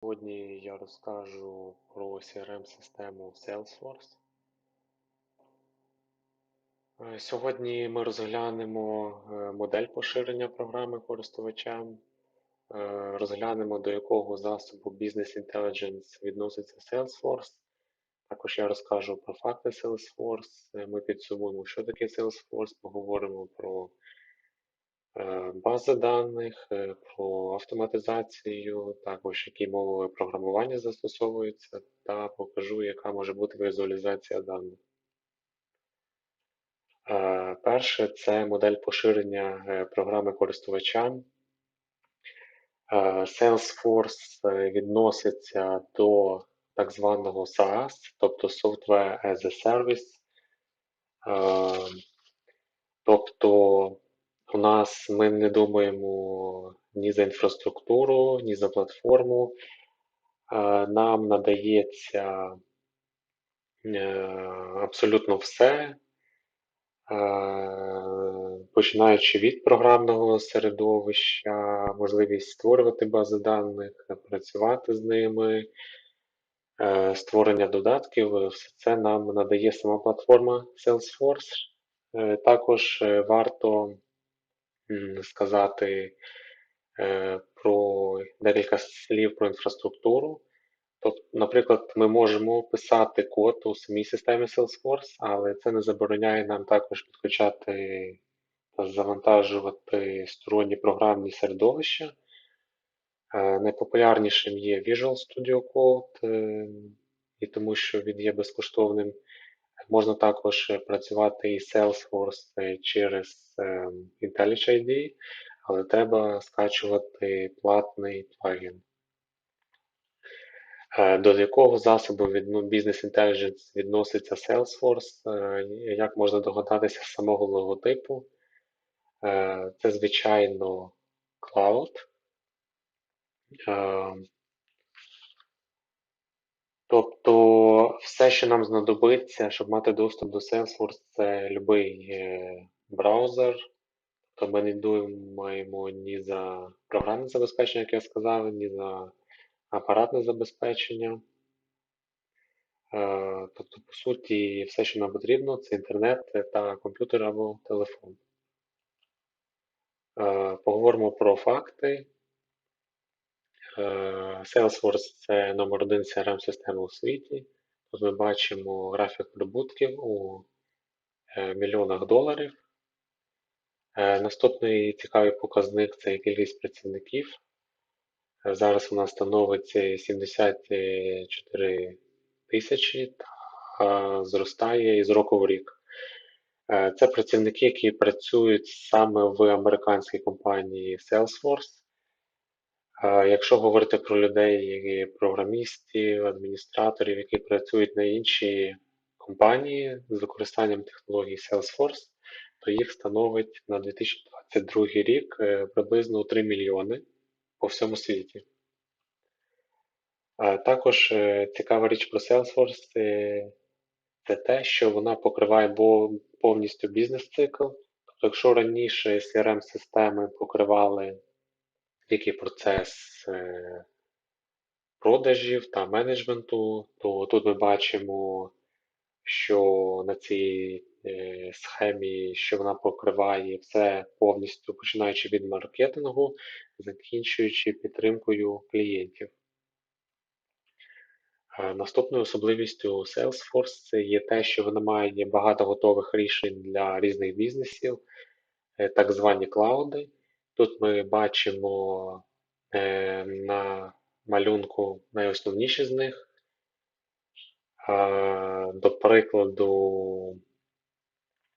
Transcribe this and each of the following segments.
Сьогодні я розкажу про CRM-систему Salesforce. Е, Сьогодні ми розглянемо е, модель поширення програми користувачам, е, розглянемо до якого засобу Business Intelligence відноситься Salesforce. Також я розкажу про факти Salesforce. Ми підсумуємо, що таке Salesforce, поговоримо про бази даних, е, про автоматизацію, також які мови програмування застосовуються, та покажу, яка може бути візуалізація даних. Е, Перше це модель поширення е, програми користувачам. Е, Salesforce е, відноситься до так званого SaaS, тобто Software as a Service. Е, Тобто у нас ми не думаємо ні за інфраструктуру, ні за платформу. Е, Нам надається е, абсолютно все, е, починаючи від програмного середовища, можливість створювати бази даних, працювати з ними, створення додатків, все це нам надає сама платформа Salesforce. Також варто сказати е, про декілька слів про інфраструктуру. Тобто, наприклад, ми можемо писати код у самій системі Salesforce, але це не забороняє нам також підключати та завантажувати сторонні програмні середовища. Е, Найпопулярнішим є Visual Studio Code, е, і тому що він є безкоштовним. Можна також е, працювати із Salesforce е, через е, IntelliJ IDEA, але треба скачувати платний плагін. До якого засобу від Business Intelligence відноситься Salesforce? Як можна догадатися з самого логотипу? Це, звичайно, Cloud. Е, Тобто все, що нам знадобиться, щоб мати доступ до Salesforce, це будь-який браузер. Тобто ми не думаємо ні за програмне забезпечення, як я сказав, ні за апаратне забезпечення. Е, Тобто, по суті, все, що нам потрібно, це інтернет та комп'ютер або телефон. Е, Поговоримо про факти. Е, Salesforce це номер один CRM-система у світі. Тут ми бачимо графік прибутків у е, мільйонах доларів. Е, Наступний цікавий показник це кількість працівників. Зараз вона становить е, 74 тисячі та зростає із року в рік. Це працівники, які працюють саме в американській компанії Salesforce. Якщо говорити про людей, програмістів, адміністраторів, які працюють на інші компанії з використанням технологій Salesforce, то їх становить на 2022 рік е, приблизно 3 мільйони по всьому світі. Також е, цікава річ про Salesforce е, це те, що вона покриває повністю бізнес-цикл. Тобто, якщо раніше CRM-системи покривали тільки процес е, продажів та менеджменту, то тут ми бачимо, що на цій е, схемі, що вона покриває все повністю, починаючи від маркетингу, закінчуючи підтримкою клієнтів. Е, Наступною особливістю Salesforce це є те, що вона має багато готових рішень для різних бізнесів, так звані клауди. Тут ми бачимо е, на малюнку найосновніші з них. Е, До прикладу,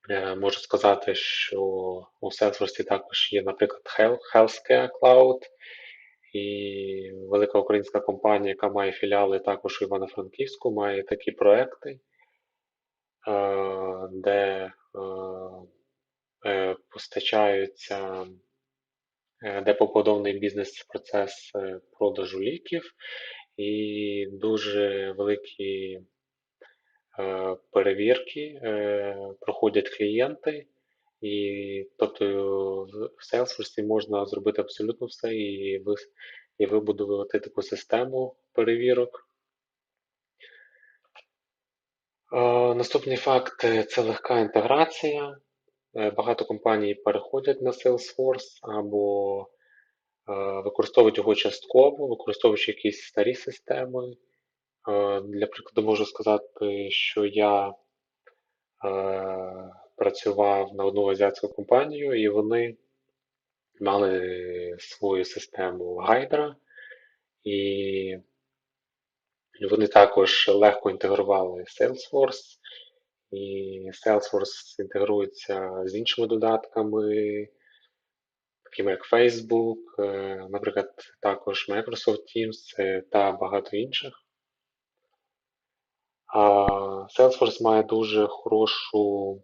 е, можу сказати, що у Salesforce також є, наприклад, Health- Healthcare Cloud і велика українська компанія, яка має філіали також у Івано-Франківську, має такі проекти, е, де е, е, постачаються, де побудований бізнес-процес е, продажу ліків і дуже великі е, перевірки е, проходять клієнти. І тобто в Salesforce можна зробити абсолютно все, і і вибудувати таку систему перевірок. Е, Наступний факт е, це легка інтеграція. Е, Багато компаній переходять на Salesforce або е, використовують його частково, використовуючи якісь старі системи. Е, Для прикладу можу сказати, що я працював на одну азіатську компанію, і вони мали свою систему Hydra, і вони також легко інтегрували Salesforce, і Salesforce інтегрується з іншими додатками, такими як Facebook, е, наприклад, також Microsoft Teams та багато інших. А Salesforce має дуже хорошу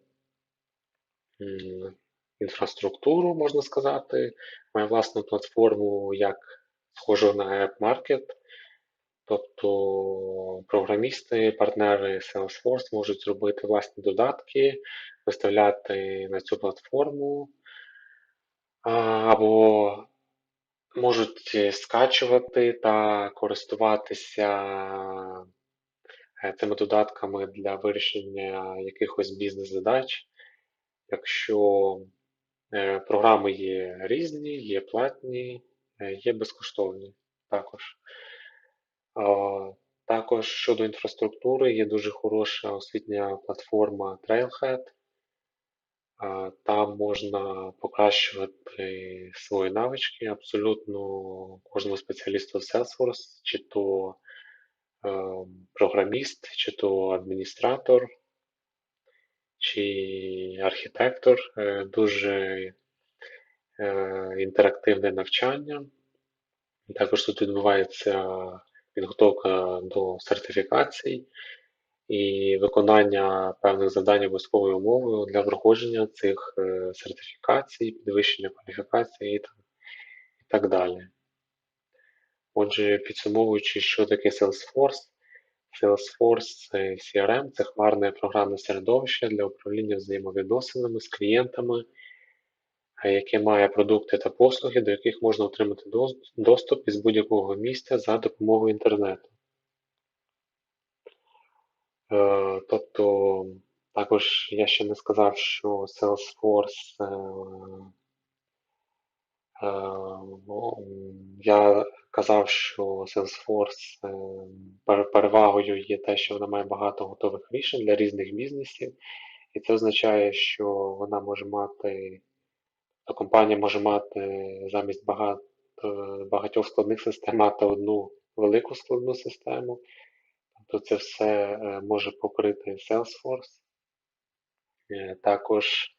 інфраструктуру, можна сказати, має власну платформу, як схожу на App Market. Тобто програмісти, партнери Salesforce можуть зробити власні додатки, виставляти на цю платформу, або можуть скачувати та користуватися е, цими додатками для вирішення якихось бізнес-задач. Якщо е, програми є різні, є платні, е, є безкоштовні також. Також щодо інфраструктури є дуже хороша освітня платформа Trailhead. Там можна покращувати свої навички абсолютно кожному спеціалісту в Salesforce, чи то е, програміст, чи то адміністратор, чи архітектор. Е, Дуже е, інтерактивне навчання. Також тут відбувається підготовка до сертифікацій і виконання певних завдань обов'язковою умовою для проходження цих е, сертифікацій, підвищення кваліфікації і так, далі. Отже, підсумовуючи, що таке Salesforce, Salesforce CRM це хмарне програмне середовище для управління взаємовідносинами з клієнтами, яке має продукти та послуги, до яких можна отримати доступ із будь-якого місця за допомогою інтернету. Е, Тобто, також я ще не сказав, що Salesforce. е, е, ну, Я казав, що Salesforce перевагою є те, що вона має багато готових рішень для різних бізнесів, і це означає, що вона може мати, то компанія може мати замість багато, багатьох складних систем мати одну велику складну систему. Тобто це все е, може покрити Salesforce. Е, Також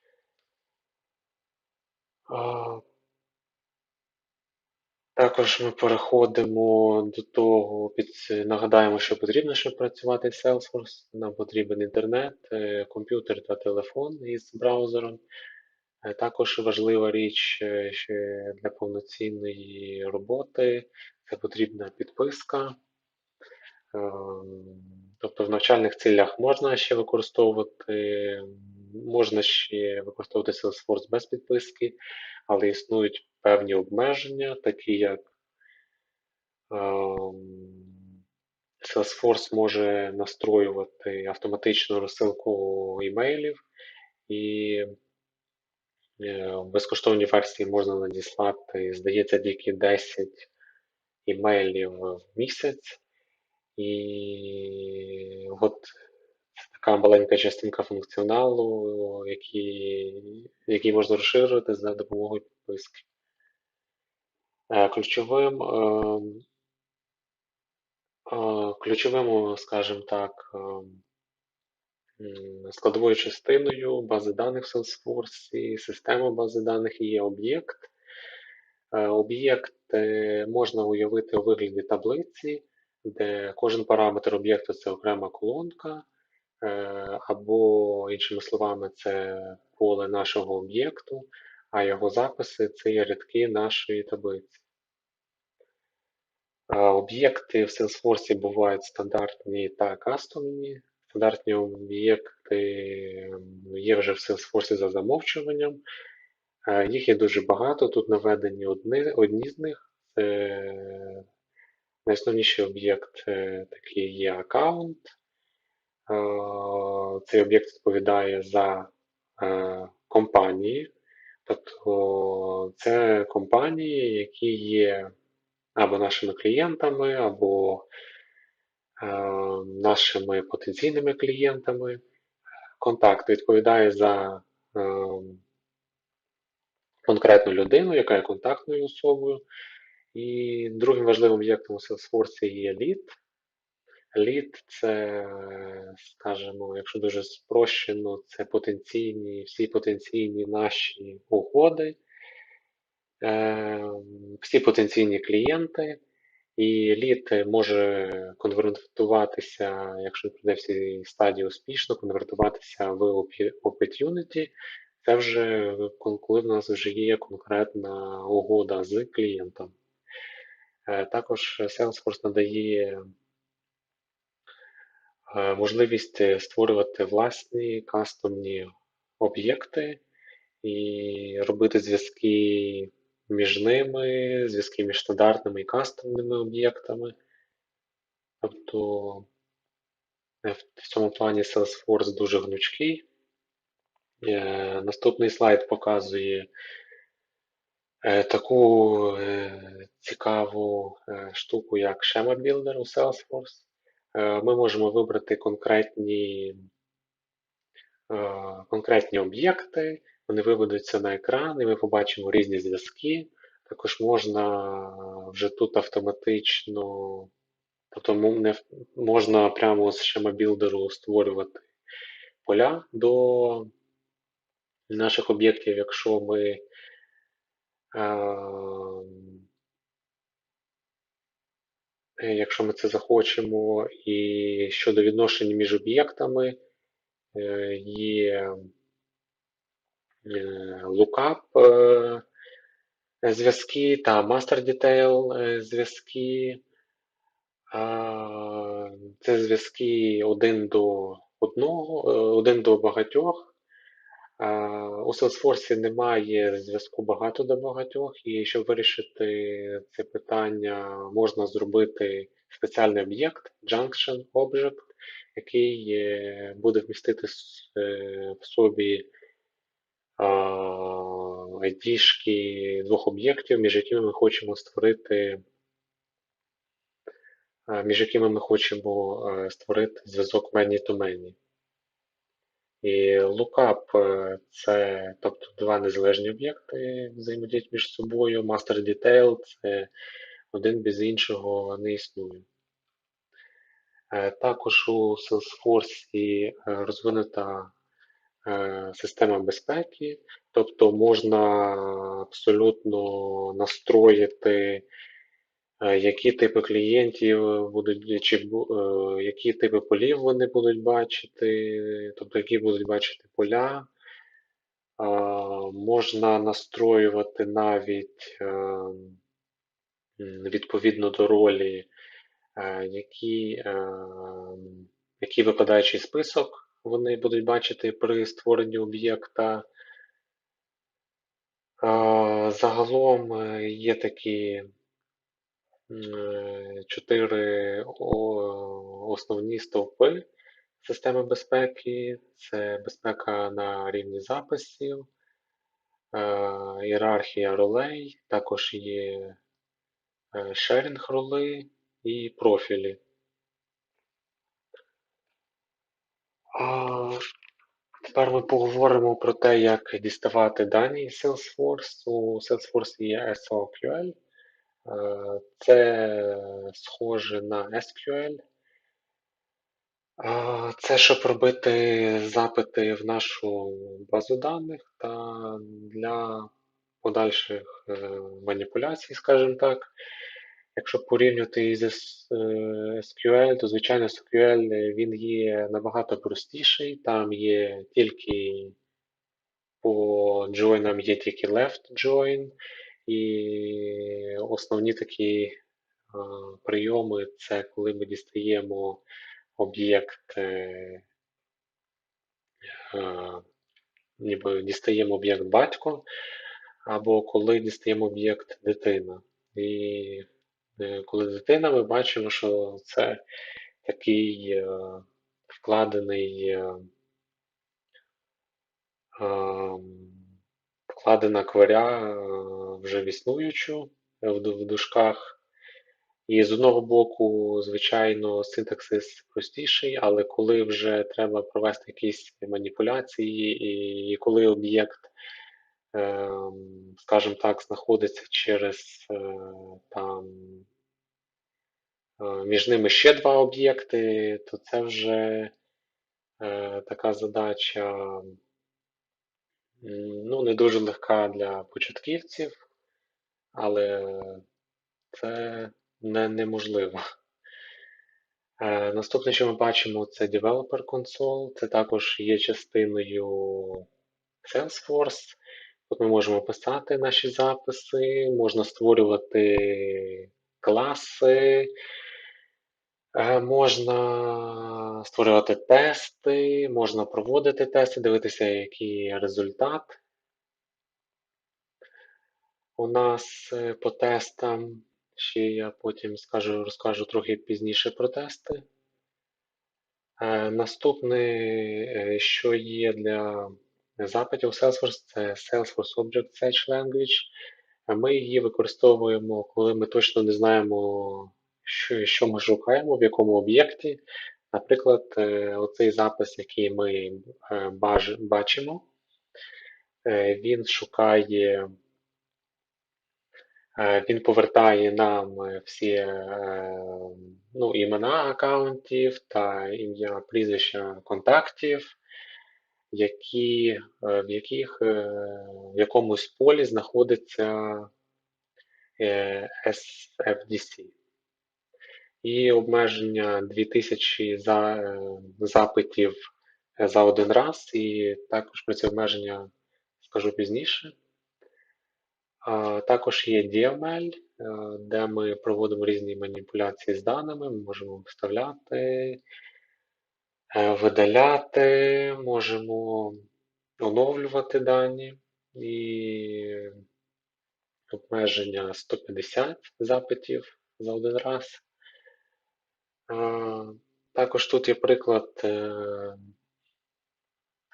також ми переходимо до того, під, нагадаємо, що потрібно, щоб працювати в Salesforce. Нам потрібен інтернет, е, комп'ютер та телефон із браузером. Е, Також важлива річ е, для повноцінної роботи це потрібна підписка. Ем, Тобто в навчальних цілях можна ще використовувати, можна ще використовувати Salesforce без підписки, але існують певні обмеження, такі як ем, Salesforce може настроювати автоматичну розсилку імейлів, і е, в безкоштовній версії можна надіслати, здається, тільки 10 імейлів в місяць. І от така маленька частинка функціоналу, який, який можна розширити за допомогою підписки. Е, Ключовим, е, ключовим, скажімо так, складовою частиною бази даних в Salesforce, системи бази даних є об'єкт. Е, Об'єкт е, можна уявити у вигляді таблиці, де кожен параметр об'єкту це окрема колонка, е, або, іншими словами, це поле нашого об'єкту, а його записи це є рядки нашої таблиці. Об'єкти в Salesforce бувають стандартні та кастомні. Стандартні об'єкти є вже в Salesforce за замовчуванням. Е, Їх є дуже багато. Тут наведені одні, одні з них. е, найосновніший об'єкт е, такий є аккаунт. Е, Цей об'єкт відповідає за компанії. Тобто це компанії, які є або нашими клієнтами, або нашими потенційними клієнтами. Контакт відповідає за е, конкретну людину, яка є контактною особою. І другим важливим об'єктом у Salesforce є lead. Lead це, скажімо, якщо дуже спрощено, це потенційні, всі потенційні наші угоди, е, всі потенційні клієнти. І лід може конвертуватися, якщо він пройде всі стадії успішно, конвертуватися в opportunity. Це вже коли в нас вже є конкретна угода з клієнтом. Е, Також Salesforce надає е, можливість створювати власні кастомні об'єкти і робити зв'язки між ними, зв'язки між стандартними і кастомними об'єктами. Тобто е, в цьому плані Salesforce дуже гнучкий. Е, Наступний слайд показує е, таку цікаву штуку, як Schema Builder у Salesforce. Ми можемо вибрати конкретні, конкретні об'єкти, вони виведуться на екран, і ми побачимо різні зв'язки. Також можна вже тут автоматично, тобто не можна прямо з Builder створювати поля до наших об'єктів, якщо ми е, якщо ми це захочемо, і щодо відношень між об'єктами е, є е, lookup е, зв'язки та master detail е, зв'язки. Це зв'язки один до одного, один до багатьох. У Salesforce немає зв'язку багато до багатьох, і щоб вирішити це питання, можна зробити спеціальний об'єкт, Junction Object, який буде вмістити в собі а, ID-шки двох об'єктів, між якими ми хочемо створити, між якими ми хочемо створити зв'язок many-to-many. І lookup е, це тобто два незалежні об'єкти взаємодіють між собою. Master detail це один без іншого не існує. Е, Також у Salesforce е, розвинута система безпеки, тобто можна абсолютно настроїти, е, які типи клієнтів будуть, чи е, які типи полів вони будуть бачити, тобто які будуть бачити поля. Можна настроювати навіть е, відповідно до ролі, е, які, е, який випадаючий список вони будуть бачити при створенні об'єкта. Загалом е, є такі е, чотири основні стовпи системи безпеки. Це безпека на рівні записів, е, ієрархія ролей, також є шерінг роли і профілі. Тепер ми поговоримо про те, як діставати дані з Salesforce. У Salesforce є SOQL. Е, Це схоже на SQL. Це щоб робити запити в нашу базу даних та для подальших е, маніпуляцій, скажімо так. Якщо порівнювати з е, SQL, то звичайно SQL е, він є набагато простіший. Там є тільки по джойнам є тільки left join, і основні такі прийоми це коли ми дістаємо об'єкт, е, ніби дістаємо об'єкт батько, або коли дістаємо об'єкт дитина. І коли дитина, ми бачимо, що це такий е, вкладений, е, вкладена кваря е, вже в існуючу в ду- в дужках. І з одного боку, звичайно, синтаксис простіший, але коли вже треба провести якісь маніпуляції, і, коли об'єкт, скажімо так, знаходиться через е, там е, між ними ще два об'єкти, то це вже е, така задача ну, не дуже легка для початківців, але це не неможливо. Наступне, що ми бачимо, це Developer Console. Це також є частиною Salesforce. Тут ми можемо писати наші записи, можна створювати класи, е, можна створювати тести, можна проводити тести, дивитися, який результат. У нас е, по тестам, ще я потім скажу, розкажу трохи пізніше про тести. Е, Наступне, що є для запитів Salesforce, це Salesforce Object Fetch Language. Ми її використовуємо, коли ми точно не знаємо, що, що ми шукаємо, в якому об'єкті. Наприклад, е, оцей запис, який ми е, бачимо, е, він шукає, він повертає нам всі ну, імена аккаунтів та ім'я, прізвища контактів, які, е, в яких е, в якомусь полі знаходиться е, SFDC. І обмеження 2000 за, запитів за один раз, і також про це обмеження скажу пізніше. Також є DML, де ми проводимо різні маніпуляції з даними, ми можемо вставляти, видаляти, можемо оновлювати дані і обмеження 150 запитів за один раз. Також тут є приклад е,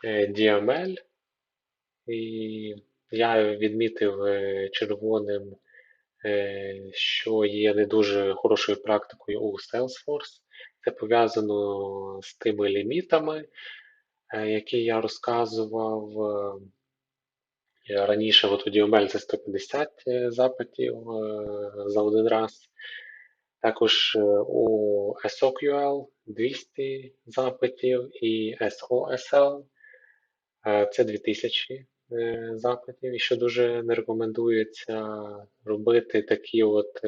е, DML, і я відмітив е, червоним, е, що є не дуже хорошою практикою у Salesforce. Це пов'язано з тими лімітами, е, які я розказував е, раніше. От у DML це 150 е, запитів е, за один раз. Також у SOQL 200 запитів і SOSL це 2000 е, запитів. І що дуже не рекомендується робити такі от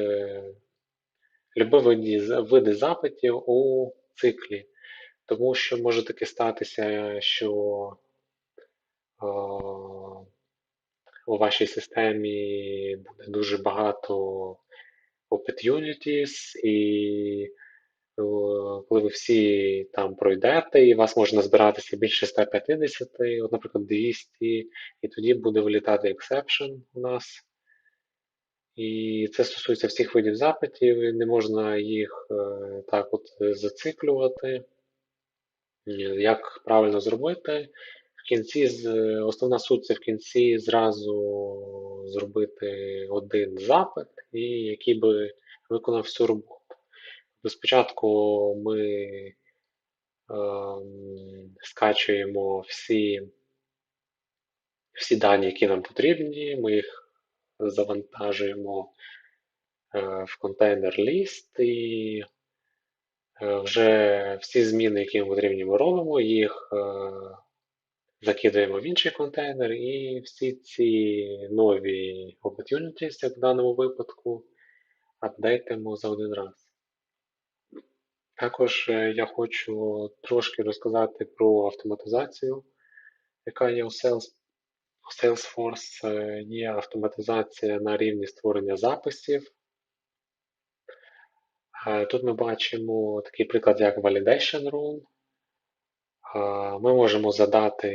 любі види, запитів у циклі, тому що може таки статися, що е, у вашій системі буде дуже багато opportunities, і е, коли ви всі там пройдете, і вас може назбиратися більше 150, от, наприклад, 200, і тоді буде вилітати exception у нас. І це стосується всіх видів запитів, не можна їх е, так от зациклювати. Як правильно зробити? В кінці з- основна суть це в кінці зразу зробити один запит, і який би виконав всю роботу. Спочатку ми ем, скачуємо всі, всі дані, які нам потрібні, ми їх завантажуємо е, в контейнер ліст і е, вже всі зміни, які нам потрібні, ми робимо, їх е, закидаємо в інший контейнер, і всі ці нові opportunities, як в даному випадку, апдейтимо за один раз. Також я хочу трошки розказати про автоматизацію, яка є у Sales- у Salesforce. Е, Є автоматизація на рівні створення записів. Е, Тут ми бачимо такий приклад, як Validation Rule. Е, Ми можемо задати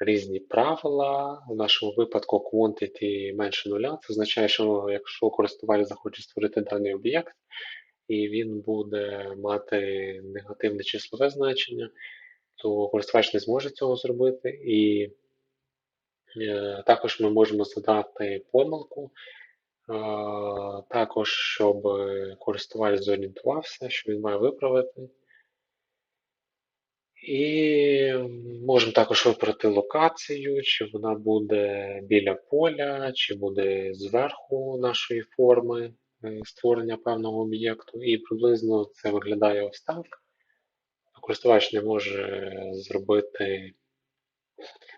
різні правила. В нашому випадку quantity менше нуля. Це означає, що якщо користувач захоче створити даний об'єкт, і він буде мати негативне числове значення, то користувач не зможе цього зробити. І також ми можемо задати помилку, е, також, щоб користувач зорієнтувався, що він має виправити. І можемо також вибрати локацію, чи вона буде біля поля, чи буде зверху нашої форми е, створення певного об'єкту. І приблизно це виглядає ось так. Користувач не може зробити,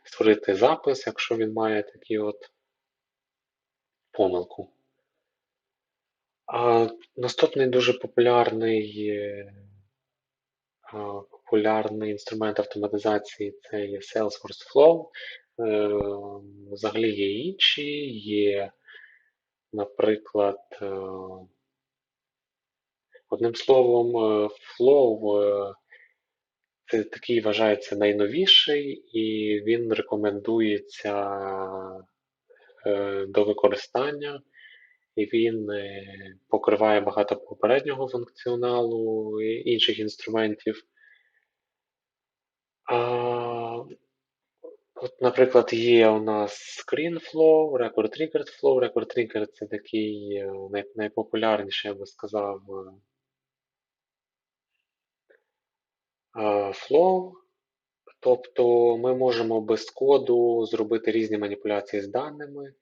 створити запис, якщо він має такий от помилку. А Наступний дуже популярний е, популярний інструмент автоматизації це є Salesforce Flow. Е, взагалі є інші, є, наприклад, е, одним словом, Flow такий вважається найновіший, і він рекомендується до використання, і він покриває багато попереднього функціоналу і інших інструментів. От, Наприклад, є у нас ScreenFlow, Record Triggered Flow. Record Trigger це такий е, найпопулярніший, я би сказав, е, Flow. Тобто ми можемо без коду зробити різні маніпуляції з даними.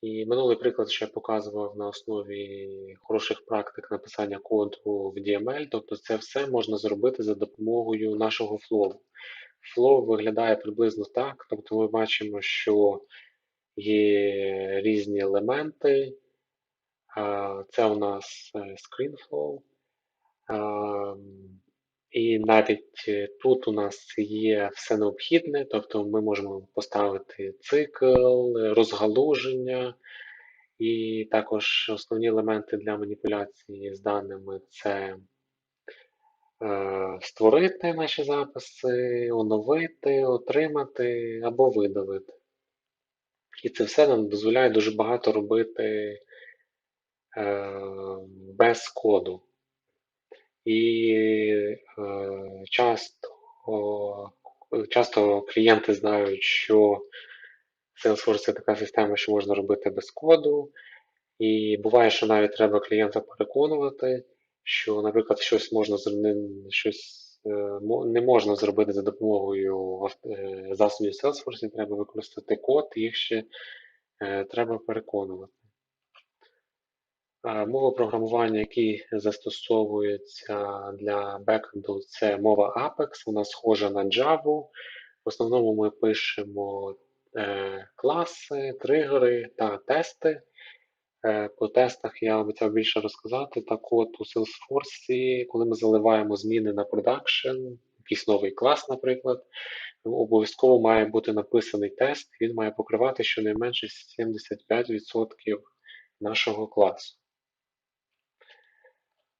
І минулий приклад, що я показував на основі хороших практик написання коду в DML, тобто це все можна зробити за допомогою нашого Flow. Flow виглядає приблизно так. Тобто ми бачимо, що є різні елементи. Це у нас е, ScreenFlow. І навіть е, тут у нас є все необхідне, тобто ми можемо поставити цикл, розгалуження, і також основні елементи для маніпуляції з даними це Е, створити наші записи, оновити, отримати або видалити. І це все нам дозволяє дуже багато робити е, без коду. І е, часто часто клієнти знають, що Salesforce це така система, що можна робити без коду. І буває, що навіть треба клієнта переконувати що, наприклад, щось можна щось е, не можна зробити за допомогою е, засобів Salesforce, треба використати код, їх ще треба переконувати. Мова програмування, які застосовується для бекенду, це мова Apex, вона схожа на Java. В основному ми пишемо класи, тригери та тести. Е, по тестах я обіцяв більше розказати. Так от у Salesforce, коли ми заливаємо зміни на продакшн, якийсь новий клас, наприклад, обов'язково має бути написаний тест, він має покривати щонайменше 75% нашого класу.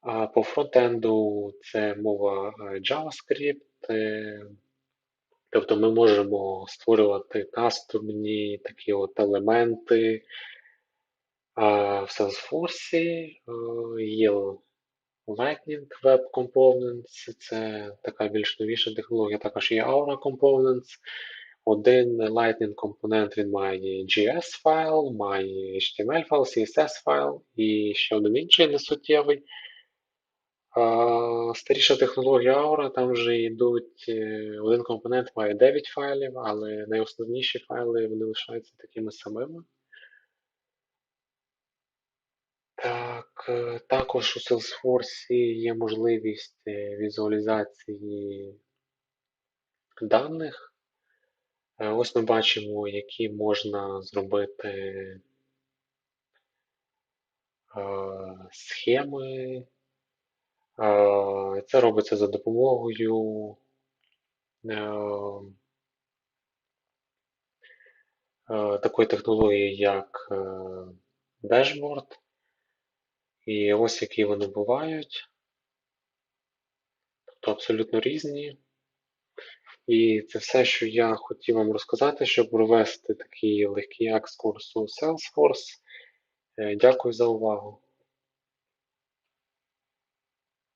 А по фронтенду це мова е, JavaScript. Е, тобто ми можемо створювати кастомні такі от елементи, в Salesforce е, є Lightning Web Components, це така більш новіша технологія, також є Aura Components. Один Lightning компонент він має JS файл, має HTML файл, CSS файл і ще один інший несуттєвий. Старіша технологія Aura, там вже йдуть, е, один компонент має 9 файлів, але найосновніші файли вони лишаються такими самими. Так, е, також у Salesforce є можливість е, візуалізації даних. Ось ми бачимо, які можна зробити схеми. Це робиться за допомогою такої технології, як Dashboard. І ось які вони бувають. Тобто абсолютно різні. І це все, що я хотів вам розказати, щоб провести такий легкий екскурс у Salesforce. Е, Дякую за увагу.